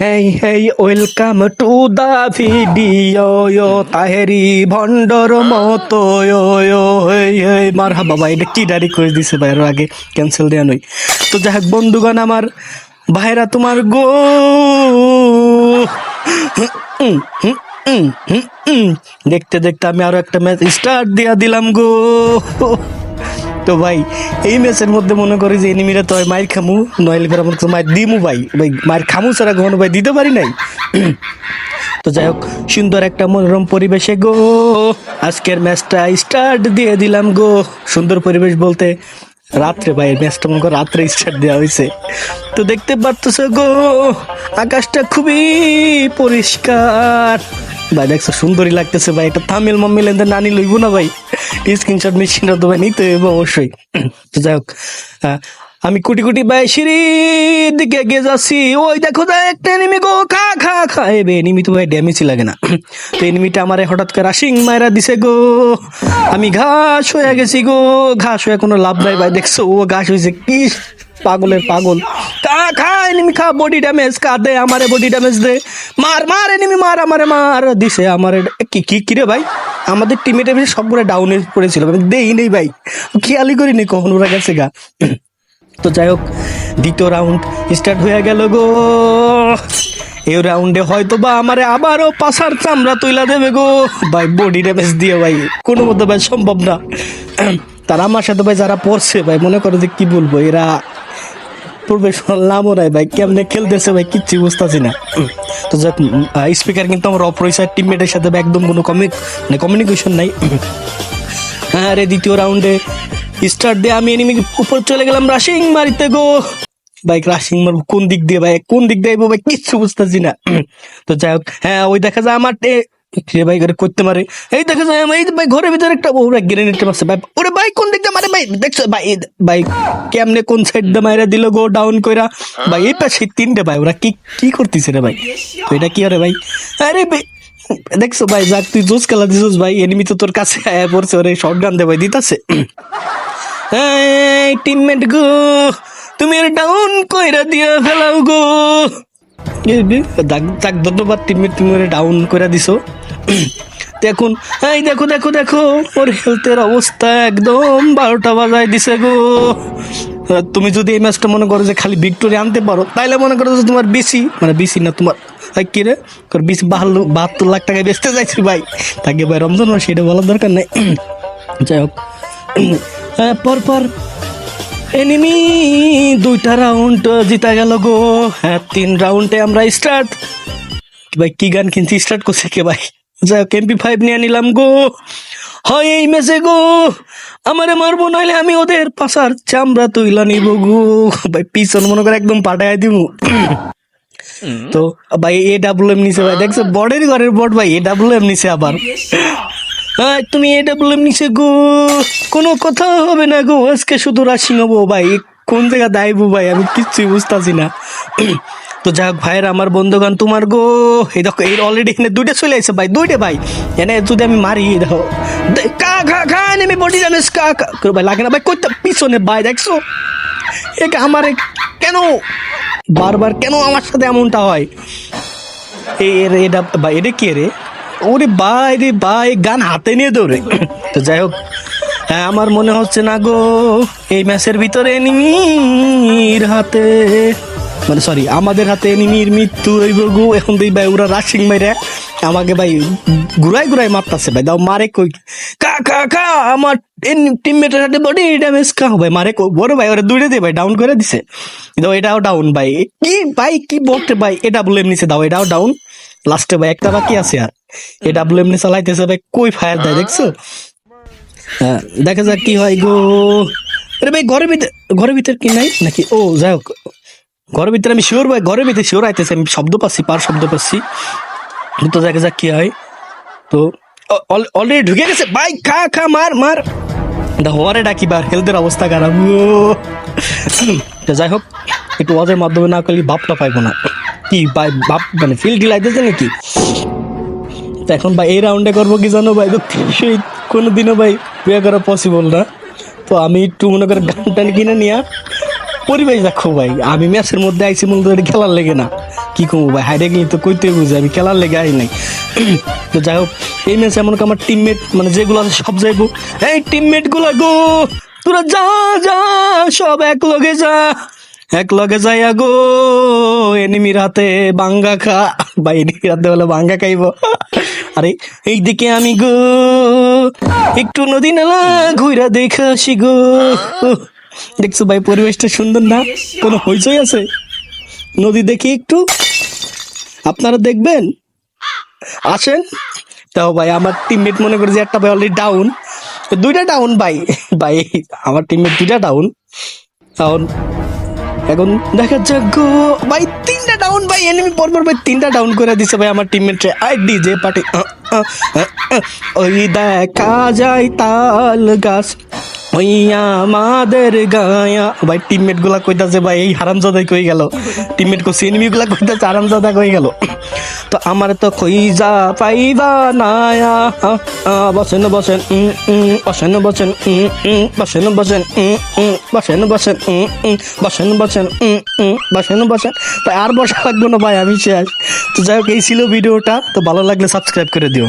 Hey hey welcome to the video yo Taheri ভন্ডর মতো yo ইয়ো হেই হেই মার হা বাবা এটা কি ডারি করে দিছে ভাইয়ের আগে ক্যান্সেল দেওয়া নই তো যাই হোক বন্ধুগণ আমার ভাইরা তোমার গো। দেখতে দেখতে আমি আরও একটা ম্যাচ স্টার্ট দিয়া দিলাম গো তো ভাই, এই ম্যাচের মধ্যে মনে করি যে এনিমিরা তো মায়ের খামু, নইলে করে আমার মায়ের দিমু ভাই। ভাই মায়ের খামু ছাড়া কখনো ভাই দিতে পারি নাই। তো যাই হোক, সুন্দর একটা মনোরম পরিবেশে গো, আজকের ম্যাচটা স্টার্ট দিয়ে দিলাম গো। সুন্দর পরিবেশ বলতে রাত্রে ভাই ম্যাচটা মনে করো রাত্রে স্টার্ট দেওয়া হয়েছে তো দেখতে পারতেছ গো, আকাশটা খুবই পরিষ্কার। ভাই, দেখছ, সুন্দরই লাগতেছে ভাই। এটা তামিল মামিল এদের নানি লইব না ভাই। স্ক্রিনশট মেশিনটা তো ভাই নিতে হবে অবশ্যই। তো যাই হোক আমি কুটি কুটি ভাই সিঁড়ির দিকে এগিয়ে যাচ্ছি। ওই দেখো একটা এনিমি গো, খা খা খা। এবে এনিমি তো ভাই ড্যামেজই লাগে না। তো এনিমিটা আমারে হঠাৎ করে রাশিং মায়েরা দিছে গো। আমি ঘাস হয়ে গেছি গো। ঘাস হয়ে কোনো লাভ নাই ভাই, দেখছ? ও ঘাস হয়েছে কি? পাগলের পাগল। খা খা এনিমি খা বডি ড্যামেজ কা দে আমারে বডি ড্যামেজ দে। মার মার এনিমি মার আমারে মার দিছে আমারে কি কি কি রে ভাই? আমাদের টিমের সবগুলো ডাউনে পড়েছিল আমি দেই নেই ভাই। খেয়ালই করিনি কখন ওরা গেছে গা। তো যাই হোক দ্বিতীয় রাউন্ড স্টার্ট হয়ে গেল গো। এই রাউন্ডে হয়তো বা আমারে আবারও পাশার চামড়া তুইলা দেবে গো। ভাই বডি ড্যামেজ দিয়ে ভাই কোনো মতো ভাই সম্ভব না। তারা আমার সাথে ভাই যারা পড়ছে ভাই মনে করো যে কি বলব এরা প্রফেশনাল নামও নাই ভাই, কেমনে খেলতেছে ভাই, কিচ্ছু বুঝতেছি না। তো যাক স্পিকার কিন্তু আমার অপরিসর টিমমেটের সাথে একদম কোনো কমিক মানে কমিউনিকেশন নাই। হ্যাঁ রে, দ্বিতীয় রাউন্ডে স্টার্ট দিয়ে আমি এনিমি উপর চলে গেলাম রাশিং মারিতে গো। বাইক রাশিং মারবো কোন দিক দিয়ে ভাই, কোন দিক দিয়ে ভাই, কিচ্ছু বুঝতেছি না। তো যাই হোক হ্যাঁ ওই দেখা যায় আমার সে ভাই করে করতে মারে এই দেখা এই ভাই ঘরের ভিতরে একটা ওরা গ্রেনেড মারছে। ভাই, ওরে ভাই, কোন দিক দিয়ে মারে? ভাই, দেখছ, ভাই ভাই, কেমনে কোন সাইড দিয়ে মাইরা দিল গো ডাউন কইরা? ভাই, এই পাশে তিনটে ভাই, ওরা কি কি করতেছে রে ভাই? এটা কি আরে ভাই? আরে ভাই, দেখছ ভাই, যাক, তুই জোস খেলা দিছিস ভাই এনিমি তো তোর কাছে আয়া পড়ছে, ওরে শর্ট গান দে ভাই, দিতাছে। টিমমেট গো, তুমি ডাউন কইরা দিয়া ফেলাও গো। যাক ধন্যবাদ টিমমেট তুমি ডাউন কইরা দিছো। দেখুন এই দেখো দেখো দেখো ওর হেলথের অবস্থা একদম বারোটা বাজায় দিছে গো। তুমি যদি এই ম্যাচটা মনে করো যে খালি ভিক্টোরি আনতে পারো তাইলে মনে করো যে তোমার বেশি মানে বেশি না তোমার কি রে? তোর বেশি বাহান্ন বাহাত্তর লাখ টাকায় বেচতে চাইছি ভাই। তাকে ভাই রমজান মাস এটা বলার দরকার নেই। যাই হোক। হ্যাঁ, পর পর। এনিমি দুইটা রাউন্ড জিতা গেল গো। হ্যাঁ তিন রাউন্ডে আমরা স্টার্ট ভাই, কি গান কিনছি? স্টার্ট করছে কে ভাই? যাই হোক এমপি ফাইভ নিয়ে নিলাম গো। হয় এই মেসে গো। আমারে মারবো, নইলে আমি ওদের পাশার চামড়া তুইলা নিব গো। ভাই, পিছন মনে করে একদম পাঠায় দিব তো, ভাই এ ডাব্লু এম নিছে ভাই। দেখছ বডের ঘরের বট ভাই এ ডাব্লু এম নিছে আবার। হ্যাঁ তুমি এটা ডাব্লু নিচে গো কোনো কথা হবে না গো আজকে শুধু রাশি হব ভাই কোন জায়গা দাইবো ভাই আমি কিচ্ছুই বুঝতেছি না তো যাক ভাইয়ের আমার বন্ধুগান তোমার গো এই দেখো এই অলরেডি এখানে দুইটা চলে আসছে ভাই দুইটা ভাই এনে যদি আমি মারি এই দেখো কা খা খা নেমে বডি ড্যামেজ কা কা ভাই লাগে না ভাই কইতে পিছনে ভাই দেখছ এ আমারে কেন বারবার কেন আমার সাথে এমনটা হয় এর- এটা ভাই এটা কে রে ওরে ভাই রে ভাই, গান হাতে নিয়ে দৌড়ে। তো যাই হোক হ্যাঁ আমার মনে হচ্ছে না গো, এই ম্যাচের ভিতরে এনিমির হাতে মানে সরি আমাদের হাতে এনিমির মৃত্যু হইব গো। এখন তুই ভাই, ওরা রাশিং মাইরে আমাকে ভাই ঘুরাই ঘুরাই মারতাছে ভাই। দাও, মারে কই? কা কা কা, আমার টিমমেটের হাতে বডি ড্যামেজ কা ভাই মারে বড় ভাই, ওরা দূরে দে ভাই ডাউন করে দিছে। দাও, এটাও ডাউন ভাই। কি ভাই, কি বলতে ভাই এটা বলে নিচে দাও, এটাও ডাউন লাস্টে ভাই, একটা বাকি আছে আর। এ ডাব্লিউ এমনি চালাইতেছে ভাই কই ফায়ার দেয় দেখছ? হ্যাঁ, দেখা যাক কি হয় গো। আরে ভাই ঘরের ভিতরে ঘরের ভিতরে কি নাই? নাকি? ও যাই হোক। ঘরের ভিতরে আমি শিওর ভাই ঘরের ভিতরে শিওর আইতেছে আমি শব্দ পাচ্ছি পার শব্দ পাচ্ছি। তো দেখা যাক কি হয়। তো অলরেডি ঢুকে গেছে। ভাই খা খা মার মার। ওরে ডাকি বার হেলথের অবস্থা খারাপ যাই হোক একটু ওদের মাধ্যমে না করলে ভাবটা পাইবো না। কি ভাই ভাব মানে ফিল ঢিলাইতেছে নাকি? তো এখন ভাই, এই রাউন্ডে করব কি জানো ভাই? সেই কোনোদিনও ভাই বিয়ে করা পসিবল না। তো আমি একটু মনে করে গান টান কিনে নিয়ে পরিবেশ দেখো ভাই। আমি ম্যাচের মধ্যে আইছি মূলত এটা খেলার লেগে না। কি কমবো ভাই? হাইরে গেলে তো কইতে বুঝে, আমি খেলার লেগে আই নাই। তো যাই হোক, এই ম্যাচে এমন কি আমার টিমমেট মানে যেগুলো আছে সব যাইবো। এই টিমমেটগুলো গো, তোরা যা যা, সব এক লগে যা, এক লগে যাইয়া গো এনিমির হাতে বাঙ্গা খা। বা এনিমির হাতে বলে বাঙ্গা খাইব। আরে এই দিকে আমি গো। একটু নদী নালা ঘুরা দেখে আসি গো। দেখছ ভাই, পরিবেশটা সুন্দর না? কোনো হইচই আছে? নদী দেখি একটু। আপনারা দেখবেন? আসেন। তাও ভাই, আমার টিমমেট মনে করে যে একটা ভাই অলরেডি ডাউন দুইটা ডাউন ভাই। ভাই, আমার টিমমেট দুইটা ডাউন এখন এখন দেখা যাক গো। ভাই, তিনটা ডাউন ভাই এনিমি পরপর ভাই, তিনটা ডাউন করে দিছে, ভাই, আমার টিমমেটরে আই ডিজে পার্টি ওই দেখা যায় তাল গাছ। ওই আমাদের গায়া। ভাই টিমমেটগুলা কইতাছে, ভাই, এই হারামজাদা কই গেল? টিমমেট কো এনিমি গুলা কইতাছে, হারামজাদা কই গেল? তো আমার তো কইজা পাইবা নায়া বসেন বসেন বসেন বসেন বসেন বসেন বসেন বসেন বসেন বসেন বসেন বসেন। তো আর বসা লাগবে না ভাই, আমি শেষ। তো যাই হোক, এই ছিল ভিডিওটা। তো ভালো লাগলে সাবস্ক্রাইব করে দিও।